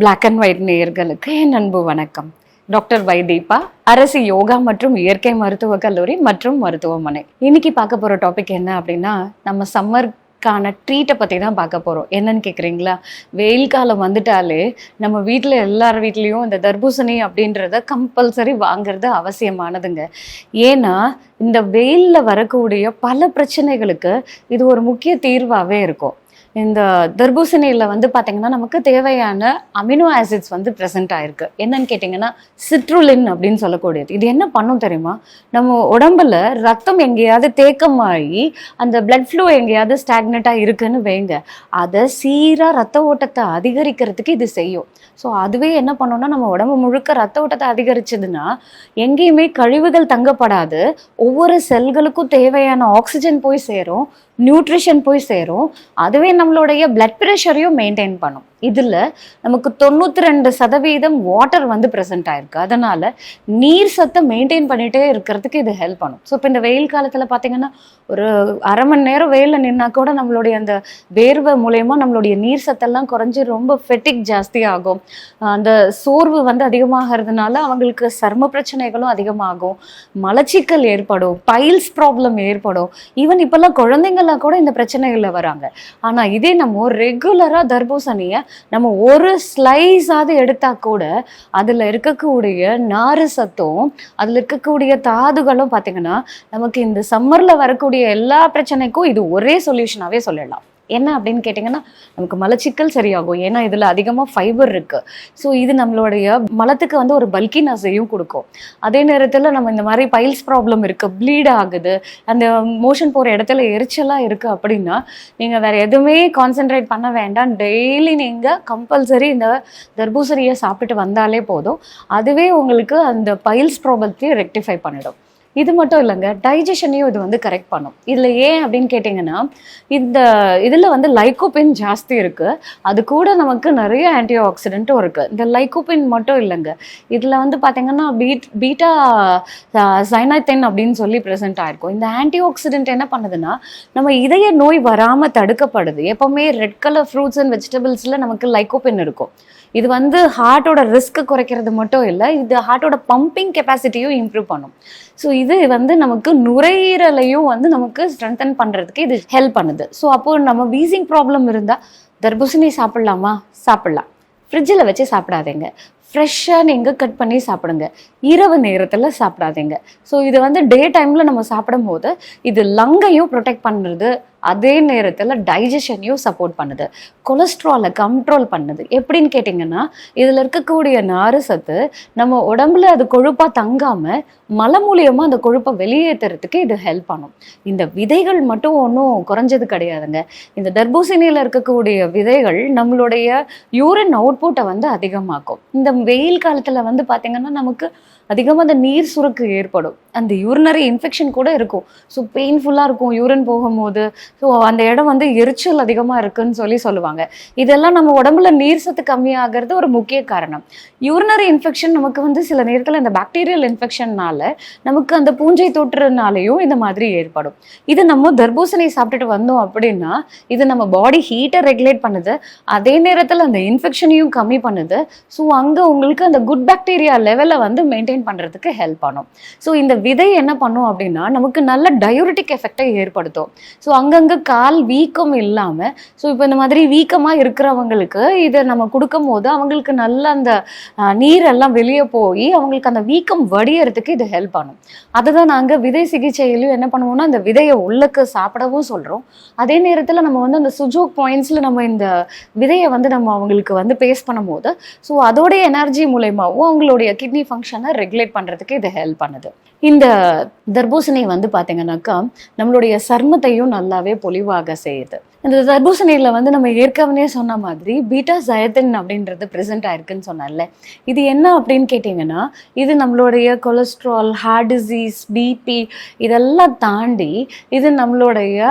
Black and white நேயர்களுக்கு என் அன்பு வணக்கம். டாக்டர் வைதீபா அரசு யோகா மற்றும் இயற்கை மருத்துவக் கல்லூரி மற்றும் மருத்துவமனை. இன்னைக்கு பார்க்க போகிற டாபிக் என்ன அப்படின்னா நம்ம சம்மருக்கான ட்ரீட்டை பற்றி தான் பார்க்க போகிறோம் என்னன்னு கேட்குறீங்களா வெயில் காலம் வந்துட்டாலே நம்ம வீட்டில் எல்லார் வீட்லேயும் இந்த தர்பூசணி அப்படின்றத கம்பல்சரி வாங்குறது அவசியமானதுங்க. ஏன்னா இந்த வெயிலில் வரக்கூடிய பல பிரச்சனைகளுக்கு இது ஒரு முக்கிய தீர்வாகவே இருக்கும். இந்த தர்பூசணியில் வந்து பார்த்தீங்கன்னா நமக்கு தேவையான அமினோ ஆசிட்ஸ் வந்து ப்ரெசென்ட் ஆயிருக்கு. என்னன்னு கேட்டிங்கன்னா சிட்ருலின் அப்படின்னு சொல்லக்கூடியது. இது என்ன பண்ணும் தெரியுமா? நம்ம உடம்புல ரத்தம் எங்கேயாவது தேக்கமாகி அந்த பிளட் ஃப்ளூ எங்கேயாவது ஸ்டாக்னட்டாக இருக்குன்னு வைங்க. அதை சீராக ரத்த ஓட்டத்தை அதிகரிக்கிறதுக்கு இது செய்யும். ஸோ அதுவே என்ன பண்ணோம்னா நம்ம உடம்பு முழுக்க ரத்த ஓட்டத்தை அதிகரிச்சதுன்னா எங்கேயுமே கழிவுகள் தங்கப்படாது. ஒவ்வொரு செல்களுக்கும் தேவையான ஆக்சிஜன் போய் சேரும். நியூட்ரிஷன் போய் சேரும். அதுவே நம்மளுடைய பிளட் ப்ரெஷரையும் மெயின்டைன் பண்ணும். இதில் நமக்கு தொண்ணூற்றி ரெண்டு சதவீதம் வாட்டர் வந்து ப்ரெசென்ட் ஆயிருக்கு. அதனால நீர் சத்தை மெயின்டைன் பண்ணிகிட்டே இருக்கிறதுக்கு இது ஹெல்ப் பண்ணும். ஸோ இப்போ இந்த வெயில் காலத்தில் பார்த்தீங்கன்னா ஒரு அரை மணி நேரம் வெயிலில் நின்னா கூட நம்மளுடைய அந்த வேர்வை மூலயமா நம்மளுடைய நீர் சத்தெல்லாம் குறைஞ்சி ரொம்ப ஃபெட்டிக் ஜாஸ்தி ஆகும். அந்த சோர்வு வந்து அதிகமாகிறதுனால அவங்களுக்கு சர்ம பிரச்சனைகளும் அதிகமாகும். மலச்சிக்கல் ஏற்படும் பைல்ஸ் ப்ராப்ளம் ஏற்படும். ஈவன் இப்போல்லாம் குழந்தைங்களாம் கூட இந்த பிரச்சனைகளில் வராங்க. ஆனால் இதே நம்ம ரெகுலராக தர்பூசணியை நம்ம ஒரு ஸ்லைஸாவது எடுத்தா கூட அதில் இருக்கக்கூடிய நாறு சத்தும் அதில் இருக்கக்கூடிய தாதுகளும் பார்த்தீங்கன்னா நமக்கு இந்த சம்மரில் வரக்கூடிய எல்லா பிரச்சனைக்கும் இது ஒரே சொல்யூஷனாகவே சொல்லலாம் என்ன அப்படின்னு கேட்டிங்கன்னா நமக்கு மலச்சிக்கல் சரியாகும். ஏன்னா இதில் அதிகமாக ஃபைபர் இருக்குது ஸோ இது நம்மளுடைய மலத்துக்கு வந்து ஒரு பல்கினஸையும் கொடுக்கும். அதே நேரத்தில் நம்ம இந்த மாதிரி பைல்ஸ் ப்ராப்ளம் இருக்குது ப்ளீட் ஆகுது அந்த மோஷன் போகிற இடத்துல எரிச்சலாக இருக்குது அப்படின்னா நீங்கள் வேறு எதுவுமே கான்சென்ட்ரேட் பண்ண வேண்டாம். டெய்லி நீங்கள் கம்பல்சரி இந்த தர்பூசணியை சாப்பிட்டுட்டு வந்தாலே போதும். அதுவே உங்களுக்கு அந்த பைல்ஸ் ப்ராப்ளத்தையும் ரெக்டிஃபை பண்ணிடும். இது மட்டும் இல்லைங்க டைஜஷனையும் இது வந்து கரெக்ட் பண்ணும். இதில் ஏன் அப்படின்னு கேட்டிங்கன்னா இந்த இதில் வந்து லைக்கோபின் ஜாஸ்தி இருக்குது அது கூட நமக்கு நிறைய ஆன்டி ஆக்சிடென்ட்டும் இருக்குது இந்த லைக்கோபின் மட்டும் இல்லைங்க இதில் வந்து பார்த்தீங்கன்னா பீட் பீட்டா சைனாத்தென் அப்படின்னு சொல்லி ப்ரெசென்ட் ஆயிருக்கும். இந்த ஆன்டி ஆக்சிடென்ட் என்ன பண்ணுதுன்னா நம்ம இதய நோய் வராமல் தடுக்கப்படுது. எப்போவுமே ரெட் கலர் ஃப்ரூட்ஸ் அண்ட் வெஜிடபிள்ஸில் நமக்கு லைக்கோபின் இருக்கும். இது வந்து ஹார்ட்டோட ரிஸ்க் குறைக்கிறது மட்டும் இல்லை இது ஹார்ட்டோட பம்பிங் கெப்பாசிட்டியும் இம்ப்ரூவ் பண்ணும். ஸோ இது வந்து நமக்கு நுரையீரலையும் வந்து நமக்கு ஸ்ட்ரென்தன் பண்ணுறதுக்கு இது ஹெல்ப் பண்ணுது. ஸோ அப்போ நம்ம வீசிங் ப்ராப்ளம் இருந்தால் தர்பூசணி சாப்பிட்லாமா? சாப்பிட்லாம். ஃப்ரிட்ஜில் வச்சு சாப்பிடாதீங்க. ஃப்ரெஷ்ஷாக நீங்கள் கட் பண்ணி சாப்பிடுங்க. இரவு நேரத்தில் சாப்பிடாதீங்க. ஸோ இது வந்து டே டைமில் நம்ம சாப்பிடும்போது இது லங்கையும் ப்ரொடெக்ட் பண்ணுறது அதே நேரத்தில் டைஜஷனையும் சப்போர்ட் பண்ணுது. கொலஸ்ட்ராலை கண்ட்ரோல் பண்ணுது. எப்படின்னு கேட்டிங்கன்னா இதில் இருக்கக்கூடிய நாறு சத்து நம்ம உடம்புல அது கொழுப்பாக தங்காமல் மலை மூலியமாக அந்த கொழுப்பை வெளியேற்றுறதுக்கு இது ஹெல்ப் பண்ணும். இந்த விதைகள் மட்டும் ஒன்றும் குறைஞ்சது கிடையாதுங்க. இந்த தர்பூசணியில் இருக்கக்கூடிய விதைகள் நம்மளுடைய யூரின் அவுட்புட்டை வந்து அதிகமாக்கும். இந்த வெயில் காலத்தில் வந்து பார்த்திங்கன்னா நமக்கு அதிகமாக அந்த நீர் சுரக்கு ஏற்படும். அந்த யூரினரி இன்ஃபெக்ஷன் கூட இருக்கும். ஸோ பெயின்ஃபுல்லாக இருக்கும் யூரின் போகும்போது. ஸோ அந்த இடம் வந்து எரிச்சல் அதிகமாக இருக்குன்னு சொல்லி சொல்லுவாங்க. இதெல்லாம் நம்ம உடம்புல நீர் சத்து கம்மியாகிறது ஒரு முக்கிய காரணம். யூரினரி இன்ஃபெக்ஷன் நமக்கு வந்து சில நேரத்தில் இந்த பாக்டீரியல் இன்ஃபெக்ஷன்னால நமக்கு அந்த பூஞ்சை தொற்றுனாலையும் இந்த மாதிரி ஏற்படும். இது நம்ம தர்பூசணி சாப்பிட்டுட்டு வந்தோம் அப்படின்னா இது நம்ம பாடி ஹீட்டை ரெகுலேட் பண்ணுது. அதே நேரத்தில் அந்த இன்ஃபெக்ஷனையும் கம்மி பண்ணுது. ஸோ அங்கே உங்களுக்கு அந்த குட் பாக்டீரியா லெவலை வந்து மெயின்டைன் பண்ணுறதுக்கு ஹெல்ப் பண்ணும். ஸோ இந்த விதை என்ன பண்ணும் அப்படின்னா நமக்கு நல்ல டயூரிட்டிக் எஃபெக்டை ஏற்படுத்தும். ஸோ அங்கங்கே கால் வீக்கம் இல்லாமல் ஸோ இப்போ இந்த மாதிரி வீக்கமாக இருக்கிறவங்களுக்கு இதை நம்ம கொடுக்கும் போது அவங்களுக்கு நல்ல அந்த நீரெல்லாம் வெளியே போய் அவங்களுக்கு அந்த வீக்கம் வடியறதுக்கு இது ஹெல்ப் பண்ணும். அதை தான் நாங்கள் விதை சிகிச்சையிலையும் என்ன பண்ணுவோம்னா அந்த விதையை உள்ளுக்கு சாப்பிடவும் சொல்கிறோம் அதே நேரத்தில் நம்ம வந்து அந்த சுஜோக் பாயிண்ட்ஸில் நம்ம இந்த விதையை வந்து நம்ம அவங்களுக்கு வந்து பேஸ் பண்ணும்போது ஸோ அதோடைய எனர்ஜி மூலயமாவும் அவங்களுடைய கிட்னி ஃபங்க்ஷனை ரெகுலேட் பண்ணுறதுக்கு இது ஹெல்ப் பண்ணுது. இந்த தர்பூசணி வந்து பார்த்தீங்கன்னாக்கா நம்மளுடைய சர்மத்தையும் நல்லாவே பொலிவாக செய்யுது. இந்த தர்பூசணியில் வந்து நம்ம ஏற்கனவே சொன்ன மாதிரி பீட்டா ஜயத்தின் அப்படின்றது ப்ரெசென்ட் ஆயிருக்குன்னு சொன்னேன்ல. இது என்ன அப்படின்னு கேட்டிங்கன்னா இது நம்மளுடைய கொலஸ்ட்ரால் ஹார்ட் டிசீஸ் பிபி இதெல்லாம் தாண்டி இது நம்மளுடைய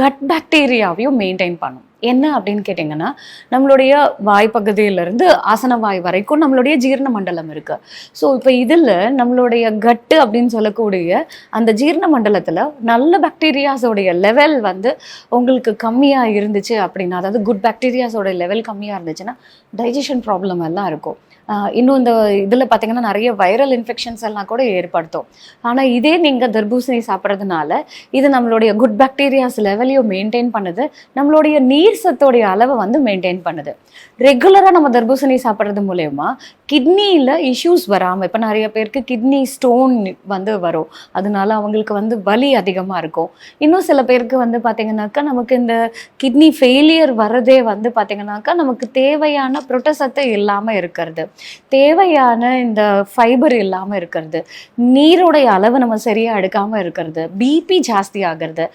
கட் பாக்டீரியாவையும் மெயின்டைன் பண்ணும். என்ன அப்படின்னு கேட்டிங்கன்னா நம்மளுடைய வாய்ப்பகுதியிலிருந்து ஆசன வாய் வரைக்கும் நம்மளுடைய ஜீரண மண்டலம் இருக்குது ஸோ இப்போ இதில் நம்மளுடைய கட்டு அப்படின்னு சொல்லக்கூடிய அந்த ஜீரண மண்டலத்தில் நல்ல பாக்டீரியாஸோடைய லெவல் வந்து உங்களுக்கு கம்மியாக இருந்துச்சு அப்படின்னா அதாவது குட் பாக்டீரியாஸோட லெவல் கம்மியாக இருந்துச்சுன்னா டைஜஷன் ப்ராப்ளம் எல்லாம் இருக்கும். இன்னும் இந்த இதில் பார்த்தீங்கன்னா நிறைய வைரல் இன்ஃபெக்ஷன்ஸ் எல்லாம் கூட ஏற்படுத்தும். ஆனால் இதே நீங்கள் தர்பூசணி சாப்பிட்றதுனால இது நம்மளுடைய குட் பாக்டீரியாஸ் லெவலையும் மெயின்டைன் பண்ணுது. நம்மளுடைய நீர் சத்தோடைய அளவை வந்து மெயின்டைன் பண்ணுது. ரெகுலராக நம்ம தர்பூசணி சாப்பிட்றது மூலயமா கிட்னியில் இஷ்யூஸ் வராமல் இப்போ நிறைய பேருக்கு கிட்னி ஸ்டோன் வந்து வரும். அதனால அவங்களுக்கு வந்து வலி அதிகமாக இருக்கும். இன்னும் சில பேருக்கு வந்து பார்த்தீங்கன்னாக்கா நமக்கு இந்த கிட்னி ஃபெயிலியர் வரதே வந்து பார்த்தீங்கன்னாக்கா நமக்கு தேவையான புரோட்டசத்து இல்லாமல் இருக்கிறது. தேவையான இந்த ஃபைபர் இல்லாமல் இருக்கிறது. நீருடைய அளவு நம்ம சரியாக எடுக்காமல் இருக்கிறது. பிபி ஜாஸ்தி ஆகிறது.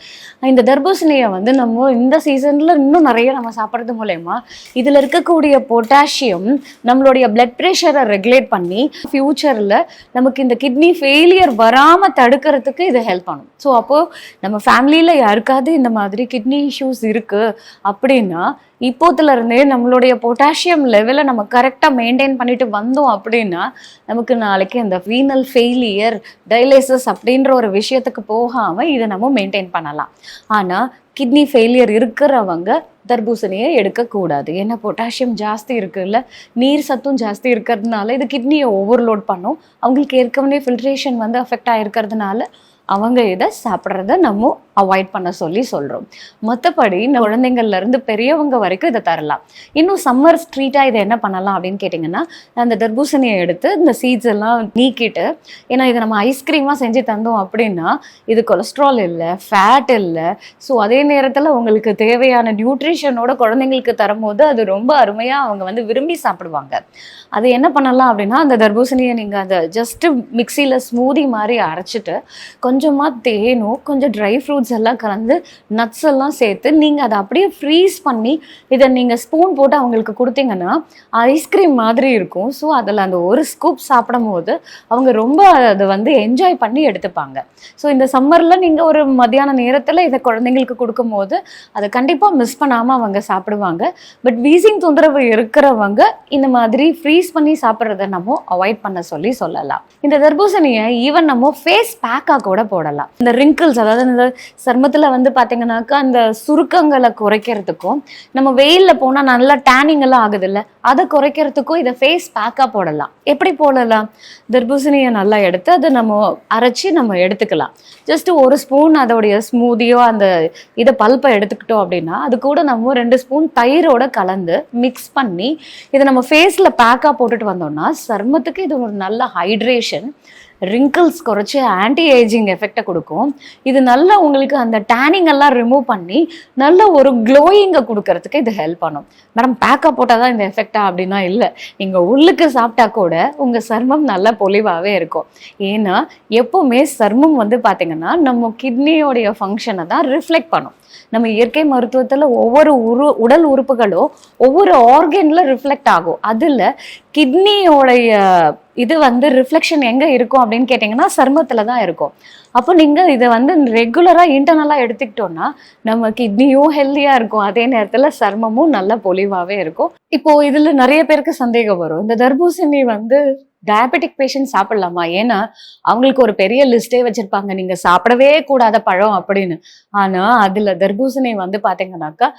இந்த தர்பூசணியை வந்து நம்ம இந்த சீசனில் இன்னும் நிறைய நம்ம சாப்பிட்றது மூலயமா இதில் இருக்கக்கூடிய பொட்டாசியம் நம்மளுடைய பிளட் ப்ரெஷர் ரெகுலேட் பண்ணி ஃப்யூச்சரில் நமக்கு இந்த கிட்னி ஃபெயிலியர் வராமல் தடுக்கிறதுக்கு இது ஹெல்ப் பண்ணும். ஸோ அப்போது நம்ம ஃபேமிலியில் யாருக்காவது இந்த மாதிரி கிட்னி இஷ்யூஸ் இருக்குது அப்படின்னா இப்போத்துல இருந்தே நம்மளுடைய பொட்டாசியம் லெவலை நம்ம கரெக்டாக மெயின்டைன் பண்ணிட்டு வந்தோம் அப்படின்னா நமக்கு நாளைக்கு இந்த வீனல் ஃபெயிலியர் டைலேசஸ் அப்படின்ற ஒரு விஷயத்துக்கு போகாமல் இதை நம்ம மெயின்டைன் பண்ணலாம். ஆனால் கிட்னி ஃபெயிலியர் இருக்கிறவங்க தர்பூசணியை எடுக்கக்கூடாது. ஏன்னா பொட்டாசியம் ஜாஸ்தி இருக்குல்ல நீர் சத்தும் ஜாஸ்தி இருக்கிறதுனால இது கிட்னியை ஓவர்லோட் பண்ணும். அவங்களுக்கு ஏற்கனவே ஃபில்ட்ரேஷன் வந்து அஃபெக்ட் ஆகிருக்கிறதுனால அவங்க இதை சாப்பிட்றத நம்ம அவாய்ட் பண்ண சொல்லி சொல்கிறோம் மற்றபடி இந்த குழந்தைங்கள்லேருந்து பெரியவங்க வரைக்கும் இதை தரலாம். இன்னும் சம்மர் ஸ்ட்ரீட்டாக இதை என்ன பண்ணலாம் அப்படின்னு கேட்டிங்கன்னா அந்த தர்பூசணியை எடுத்து இந்த சீட்ஸ் எல்லாம் நீக்கிட்டு ஏன்னா இதை நம்ம ஐஸ்கிரீமாக செஞ்சு தந்தோம் அப்படின்னா இது கொலஸ்ட்ரால் இல்லை ஃபேட் இல்லை. ஸோ அதே நேரத்தில் உங்களுக்கு தேவையான நியூட்ரிஷனோட குழந்தைங்களுக்கு தரும்போது அது ரொம்ப அருமையாக அவங்க வந்து விரும்பி சாப்பிடுவாங்க. அது என்ன பண்ணலாம் அப்படின்னா அந்த தர்பூசணியை நீங்கள் அதை ஜஸ்ட்டு மிக்சியில் ஸ்மூதி மாதிரி அரைச்சிட்டு கொஞ்சம் கொஞ்சமாக தேனும் கொஞ்சம் ட்ரை ஃப்ரூட்ஸ் எல்லாம் கலந்து நட்ஸ் எல்லாம் சேர்த்து நீங்கள் அதை அப்படியே ஃப்ரீஸ் பண்ணி இதை நீங்கள் ஸ்பூன் போட்டு அவங்களுக்கு கொடுத்தீங்கன்னா ஐஸ்கிரீம் மாதிரி இருக்கும். ஸோ அதில் அந்த ஒரு ஸ்கூப் சாப்பிடும் போது அவங்க ரொம்ப அதை வந்து என்ஜாய் பண்ணி எடுத்துப்பாங்க. ஸோ இந்த சம்மரில் நீங்கள் ஒரு மத்தியான நேரத்தில் இதை குழந்தைங்களுக்கு கொடுக்கும்போது அதை கண்டிப்பாக மிஸ் பண்ணாமல் அவங்க சாப்பிடுவாங்க. பட் வீசிங் தொந்தரவு இருக்கிறவங்க இந்த மாதிரி ஃப்ரீஸ் பண்ணி சாப்பிட்றத நம்ம அவாய்ட் பண்ண சொல்லி சொல்லலாம். இந்த தர்பூசணியை ஈவன் நம்ம ஃபேஸ் பேக்காக கூட போடலாம். இந்த ரிங்கிள்ஸ் அதாவது இந்த சர்மத்தில் வந்து பார்த்தீங்கன்னாக்கா அந்த சுருக்கங்களை குறைக்கிறதுக்கும் நம்ம வெயிலில் போனால் நல்லா டேனிங் எல்லாம் ஆகுதுல்ல அதை குறைக்கிறதுக்கும் இதை ஃபேஸ் பேக்காக போடலாம். எப்படி போடலாம்? தர்பூசணியை நல்லா எடுத்து அதை நம்ம அரைச்சி நம்ம எடுத்துக்கலாம். ஜஸ்ட் ஒரு ஸ்பூன் அதோடைய ஸ்மூதியோ அந்த இதை பல்ப்பை எடுத்துக்கிட்டோம் அப்படின்னா அது கூட நம்ம ரெண்டு ஸ்பூன் தயிரோட கலந்து மிக்ஸ் பண்ணி இதை நம்ம ஃபேஸில் பேக்காக போட்டுட்டு வந்தோம்னா சர்மத்துக்கு இது ஒரு நல்ல ஹைட்ரேஷன் ரிங்கிள்ஸ் குறைச்சி ஆன்டி ஏஜிங் எஃபெக்டை கொடுக்கும். இது நல்லா உங்களுக்கு அந்த டேனிங் எல்லாம் ரிமூவ் பண்ணி நல்ல ஒரு க்ளோயிங்கை கொடுக்கறதுக்கு இது ஹெல்ப் பண்ணும். மேடம் பேக்கப் போட்டால் தான் இந்த எஃபெக்டா அப்படின்னா இல்லை. நீங்கள் உள்ளுக்கு சாப்பிட்டா கூட உங்கள் சர்மம் நல்ல பொலிவாகவே இருக்கும். ஏன்னா எப்போவுமே சர்மம் வந்து பார்த்தீங்கன்னா நம்ம கிட்னியோடைய ஃபங்க்ஷனை தான் ரிஃப்ளெக்ட் பண்ணும். நம்ம இயற்கை மருத்துவத்தில் ஒவ்வொரு உரு உடல் உறுப்புகளும் ஒவ்வொரு ஆர்கனில் ரிஃப்ளெக்ட் ஆகும். அதில் கிட்னியோடைய இது வந்து ரிஃப்ளெக்ஷன் எங்கே இருக்கும் அப்படின்னு கேட்டிங்கன்னா சர்மத்தில் தான் இருக்கும். அப்போ நீங்கள் இதை வந்து ரெகுலராக இன்டர்னலாக எடுத்துக்கிட்டோம்னா நம்ம கிட்னியும் ஹெல்த்தியாக இருக்கும். அதே நேரத்தில் சர்மமும் நல்ல பொலிவாகவே இருக்கும். இப்போ இதில் நிறைய பேருக்கு சந்தேகம் வரும். இந்த தர்பூசணி வந்து டயபெட்டிக் பேஷண்ட் சாப்பிடலாமா? ஏன்னா அவங்களுக்கு ஒரு பெரிய லிஸ்டே வச்சிருப்பாங்க. நீங்க சாப்பிடவே கூடாத பழம் அப்படின்னு. ஆனா அதுல தர்பூசணி வந்து பாத்தீங்கன்னாக்கா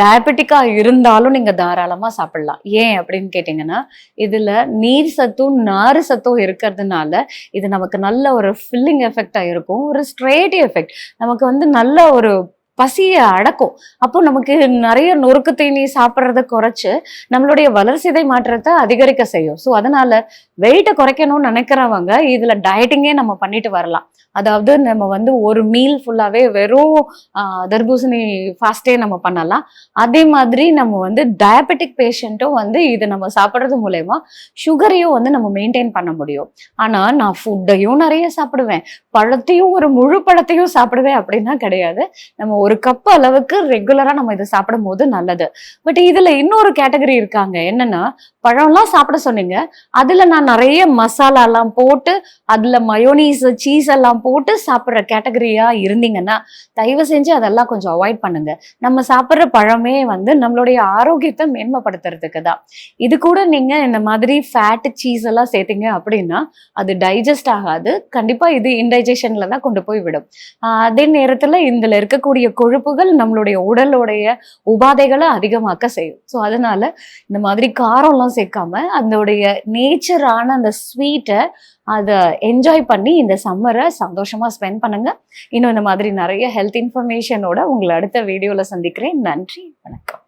டயபெட்டிக்காக இருந்தாலும் நீங்கள் தாராளமாக சாப்பிடலாம். ஏன் அப்படின்னு கேட்டிங்கன்னா இதில் நீர் சத்தும் நாறு சத்தும் இருக்கிறதுனால இது நமக்கு நல்ல ஒரு ஃபில்லிங் எஃபெக்டாக இருக்கும். ஒரு ஸ்ட்ரேட் எஃபெக்ட் நமக்கு வந்து நல்ல ஒரு பசியை அடக்கும். அப்போ நமக்கு நிறைய நொறுக்கு தீனி சாப்பிட்றத குறைச்சு நம்மளுடைய வளர்சிதை மாற்றத்தை அதிகரிக்க செய்யும். ஸோ அதனால வெயிட்டை குறைக்கணும்னு நினைக்கிறவங்க இதுல டயட்டிங்கே நம்ம பண்ணிட்டு வரலாம். அதாவது நம்ம வந்து ஒரு மீல் ஃபுல்லாவே வெறும் ஆஹ், தர்பூசணி ஃபாஸ்டே நம்ம பண்ணலாம். அதே மாதிரி நம்ம வந்து டயபெட்டிக் பேஷண்ட்டும் வந்து இதை நம்ம சாப்பிட்றது மூலயமா சுகரையும் வந்து நம்ம மெயின்டைன் பண்ண முடியும். ஆனா நான் ஃபுட்டையும் நிறைய சாப்பிடுவேன். பழத்தையும் ஒரு முழு பழத்தையும் சாப்பிடுவேன் அப்படின்னா கிடையாது. நம்ம ஒரு கப் அளவுக்கு ரெகுலரா நம்ம இதை சாப்பிடும் போது நல்லது. பட் இதுல இன்னொரு கேட்டகரி இருக்காங்க. என்னன்னா பழம்லாம் சாப்பிட சொன்னீங்க. அதுல நான் நிறைய மசாலா எல்லாம் போட்டு அதுல மயோனீஸ் சீஸ் எல்லாம் போட்டு சாப்பிடுற கேட்டகரியா இருந்தீங்கன்னா தயவு செஞ்சு அதெல்லாம் கொஞ்சம் அவாய்ட் பண்ணுங்க. நம்ம சாப்பிடுற பழமே வந்து நம்மளுடைய ஆரோக்கியத்தை மேன்மைப்படுத்துறதுக்கு தான். இது கூட நீங்க இந்த மாதிரி ஃபேட் சீஸ் எல்லாம் சேர்த்தீங்க அப்படின்னா அது டைஜஸ்ட் ஆகாது. கண்டிப்பா இது இன்டைஜஷன்ல தான் கொண்டு போய் விடும். ஆஹ் அதே நேரத்துல இதுல இருக்கக்கூடிய கொழுப்புகள் நம்மளுடைய உடலுடைய உபாதைகளை அதிகமாக்க செய்யும். ஸோ அதனால இந்த மாதிரி காரம்லாம் சேர்க்காம அதோடைய நேச்சரான அந்த ஸ்வீட்டை அதை என்ஜாய் பண்ணி இந்த சம்மரை சந்தோஷமாக ஸ்பெண்ட் பண்ணுங்க. இன்னும் இந்த மாதிரி நிறைய ஹெல்த் இன்ஃபர்மேஷனோட உங்களை அடுத்த வீடியோவில் சந்திக்கிறேன். நன்றி வணக்கம்.